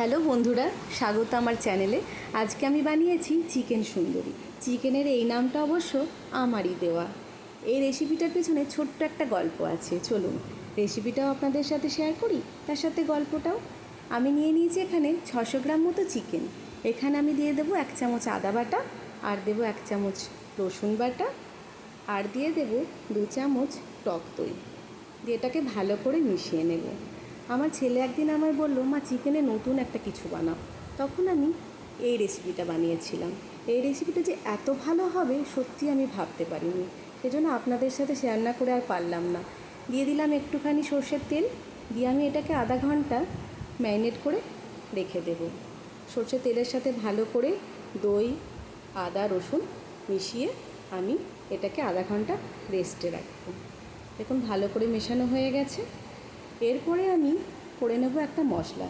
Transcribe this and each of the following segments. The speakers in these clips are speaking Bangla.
হ্যালো বন্ধুরা, স্বাগত আমার চ্যানেলে। আজকে আমি বানিয়েছি চিকেন সুন্দরী। চিকেনের এই নামটা অবশ্য আমারই দেওয়া। এই রেসিপিটার পেছনে ছোট্ট একটা গল্প আছে। চলুন, রেসিপিটাও আপনাদের সাথে শেয়ার করি, তার সাথে গল্পটাও। আমি নিয়ে নিয়েছি এখানে ছশো গ্রাম মতো চিকেন। এখানে আমি দিয়ে দেবো এক চামচ আদা বাটা, আর দেবো এক চামচ রসুন বাটা, আর দিয়ে দেবো দু চামচ টক দই। দিয়ে এটাকে ভালো করে মিশিয়ে নেব। আমার ছেলে একদিন আমায় বলল, মা, চিকেনে নতুন একটা কিছু বানাও। তখন আমি এই রেসিপিটা বানিয়েছিলাম। এই রেসিপিটা যে এত ভালো হবে, সত্যি আমি ভাবতে পারিনি। সেজন্য আপনাদের সাথে শেয়ার না করে আর পারলাম না। দিয়ে দিলাম একটুখানি সর্ষের তেল। দিয়ে আমি এটাকে আধা ঘণ্টা ম্যারিনেট করে রেখে দেবো। সর্ষের তেলের সাথে ভালো করে দই, আদা, রসুন মিশিয়ে আমি এটাকে আধা ঘণ্টা রেস্টে রাখব। দেখুন, ভালো করে মেশানো হয়ে গেছে। এরপরে আমি করে নেব একটা মশলা।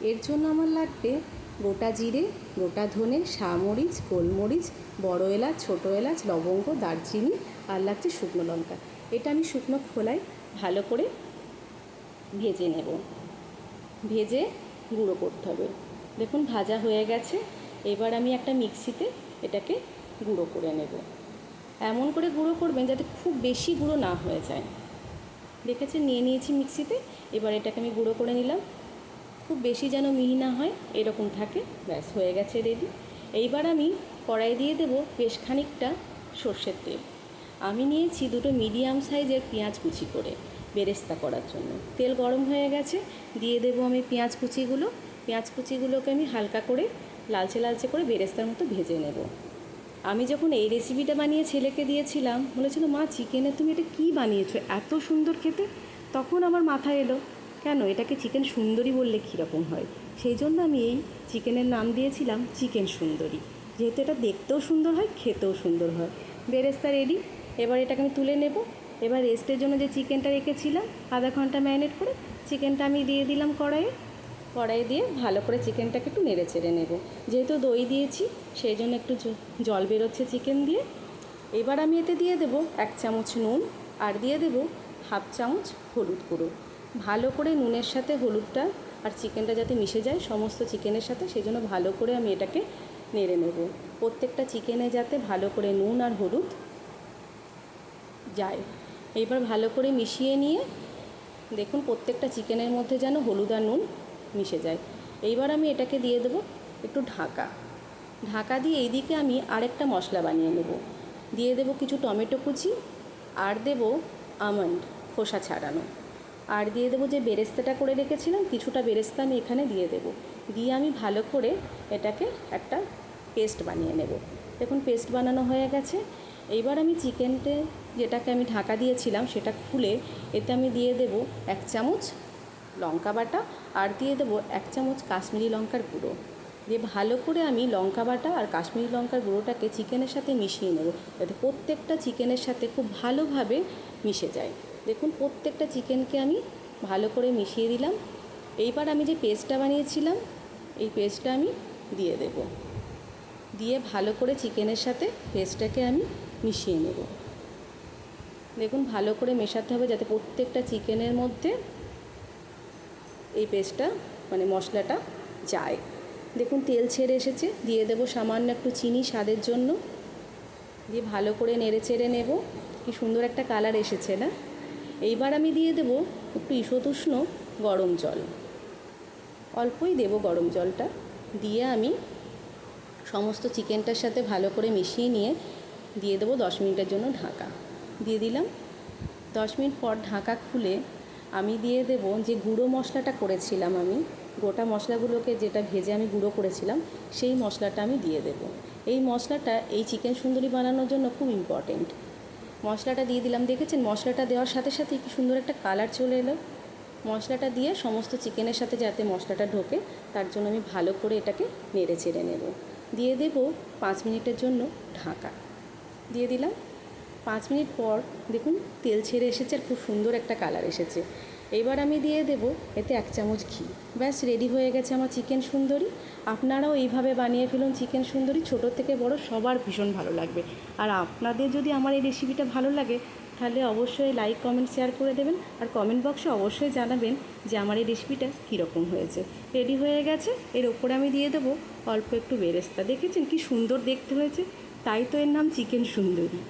এর জন্য আমার লাগবে গোটা জিরে, গোটা ধনে সামরিচ গোলমরিচ, বড় এলাচ, ছোটো এলাচ, লবঙ্গ, দারচিনি আর লাগছে শুকনো লঙ্কা। এটা আমি শুকনো খোলায় ভালো করে ভেজে নেব। ভেজে গুঁড়ো করতে হবে। দেখুন, ভাজা হয়ে গেছে। এবার আমি একটা মিক্সিতে এটাকে গুঁড়ো করে নেব। এমন করে গুঁড়ো করবেন যাতে খুব বেশি গুঁড়ো না হয়ে যায়। দেখেছেন নিয়ে নিয়েছি মিক্সিতে, এবার এটাকে আমি গুঁড়ো করে নিলাম। খুব বেশি যেন মিহি না হয়, এরকম থাকে, ব্যাস হয়ে গেছে রেডি এইবার আমি কড়াই দিয়ে দেব বেশ খানিকটা সর্ষের তেল। আমি নিয়েছি দুটো মিডিয়াম সাইজের পেঁয়াজ কুচি করে বেরেস্তা করার জন্য। তেল গরম হয়ে গেছে, দিয়ে দেবো আমি পেঁয়াজ কুচিগুলো। পেঁয়াজ কুচিগুলোকে আমি হালকা করে লালচে লালচে করে বেরেস্তার মতো ভেজে নেব। আমি যখন এই রেসিপিটা বানিয়ে ছেলেকে দিয়েছিলাম, বলেছিল, মা চিকেনে তুমি এটা কী বানিয়েছো? এত সুন্দর খেতে? তখন আমার মাথায় এলো, কেন? এটাকে চিকেন সুন্দরী বললে কীরকম হয়? সেই জন্য আমি এই চিকেনের নাম দিয়েছিলাম চিকেন সুন্দরী। যেহেতু এটা দেখতেও সুন্দর হয়, খেতেও সুন্দর হয়। বেরেস্তা রেডি এবার এটাকে আমি তুলে নেব। এবার রেস্টের জন্য যে চিকেনটা রেখেছিলাম, আধা ঘণ্টা ম্যারিনেট করে চিকেনটা আমি দিয়ে দিলাম কড়াইয়ে। কড়াই দিয়ে ভালো করে চিকেনটাকে একটু নেড়ে চেড়ে নেব। যেহেতু দই দিয়েছি, সেই জন্য একটু জল বেরোচ্ছে চিকেন দিয়ে। এবার আমি এতে দিয়ে দেব এক চামচ নুন আর দিয়ে দেব হাফ চামচ হলুদ গুঁড়ো। ভালো করে নুনের সাথে হলুদটা আর চিকেনটা যাতে মিশে যায় সমস্ত চিকেনের সাথে, সেই জন্য ভালো করে আমি এটাকে নেড়ে নেব। প্রত্যেকটা চিকেনে যাতে ভালো করে নুন আর হলুদ যায়। এবার ভালো করে মিশিয়ে নিয়ে দেখুন প্রত্যেকটা চিকেনের মধ্যে যেন হলুদ আর নুন মিশে যায়। এইবার আমি এটাকে দিয়ে দেবো একটু ঢাকা। ঢাকা দিয়ে এইদিকে আমি আরেকটা মশলা বানিয়ে নেব। দিয়ে দেবো কিছু টমেটো কুচি, আর দেব আমন্ড, খোসা ছাড়ানো। আর দিয়ে দেবো যে বেরেস্তাটা করে রেখেছিলাম, কিছুটা বেরেস্তা আমি এখানে দিয়ে দেবো। দিয়ে আমি ভালো করে এটাকে একটা পেস্ট বানিয়ে নেব। দেখুন, পেস্ট বানানো হয়ে গেছে। এইবার আমি চিকেনতে যেটাকে আমি ঢাকা দিয়েছিলাম, সেটা খুলে এতে আমি দিয়ে দেব এক চামচ লঙ্কা বাটা আর দিয়ে দেবো এক চামচ কাশ্মীরি লঙ্কার গুঁড়ো। দিয়ে ভালো করে আমি লঙ্কা বাটা আর কাশ্মীরি লঙ্কার গুঁড়োটাকে চিকেনের সাথে মিশিয়ে নেব যাতে প্রত্যেকটা চিকেনের সাথে খুব ভালোভাবে মিশে যায়। দেখুন প্রত্যেকটা চিকেনকে আমি ভালো করে মিশিয়ে দিলাম। এইবার আমি যে পেস্টটা বানিয়েছিলাম, এই পেস্টটা আমি দিয়ে দেব। দিয়ে ভালো করে চিকেনের সাথে পেস্টটাকে আমি মিশিয়ে নেব। দেখুন ভালো করে মেশাতে হবে যাতে প্রত্যেকটা চিকেনের মধ্যে এই পেস্টটা মানে মশলাটা যায়। দেখুন, তেল ছেড়ে এসেছে। দিয়ে দেবো সামান্য একটু চিনি স্বাদের জন্য। দিয়ে ভালো করে নেড়ে চেড়ে নেব। কি সুন্দর একটা কালার এসেছে না? এইবার আমি দিয়ে দেব একটু ঈষতুষ্ণ গরম জল। অল্পই দেব গরম জলটা। দিয়ে আমি সমস্ত চিকেনটার সাথে ভালো করে মিশিয়ে নিয়ে দিয়ে দেবো দশ মিনিটের জন্য ঢাকা। দিয়ে দিলাম। দশ মিনিট পর ঢাকা খুলে আমি দিয়ে দেব যে গুঁড়ো মশলাটা করেছিলাম আমি, গোটা মশলাগুলোকে যেটা ভেজে আমি গুঁড়ো করেছিলাম, সেই মশলাটা আমি দিয়ে দেব। এই মশলাটা এই চিকেন সুন্দরী বানানোর জন্য খুব ইম্পর্টেন্ট মশলাটা দিয়ে দিলাম, দেখেছেন? মশলাটা দেওয়ার সাথে সাথে কি সুন্দর একটা কালার চলে এলো। মশলাটা দিয়ে সমস্ত চিকেনের সাথে যাতে মশলাটা ঢোকে, তার জন্য আমি ভালো করে এটাকে নেড়ে চেড়ে নেব। দিয়ে দেব পাঁচ মিনিটের জন্য ঢাকা। দিয়ে দিলাম। পাঁচ মিনিট পর দেখুন তেল ছেড়ে এসেছে আর খুব সুন্দর একটা কালার এসেছে। এবার আমি দিয়ে দেব এতে এক চামচ ঘি। ব্যাস রেডি হয়ে গেছে আমার চিকেন সুন্দরী। আপনারাও এইভাবে বানিয়ে ফেলুন চিকেন সুন্দরী। ছোটো থেকে বড় সবার ভীষণ ভালো লাগবে। আর আপনাদের যদি আমার এই রেসিপিটা ভালো লাগে, তাহলে অবশ্যই লাইক কমেন্ট শেয়ার করে দেবেন। আর কমেন্ট বক্সে অবশ্যই জানাবেন যে আমার এই রেসিপিটা কীরকম হয়েছে। রেডি হয়ে গেছে। এর ওপরে আমি দিয়ে দেবো অল্প একটু বেরেস্তা। দেখেছেন কি সুন্দর দেখতে হয়েছে? তাই তো এর নাম চিকেন সুন্দরী।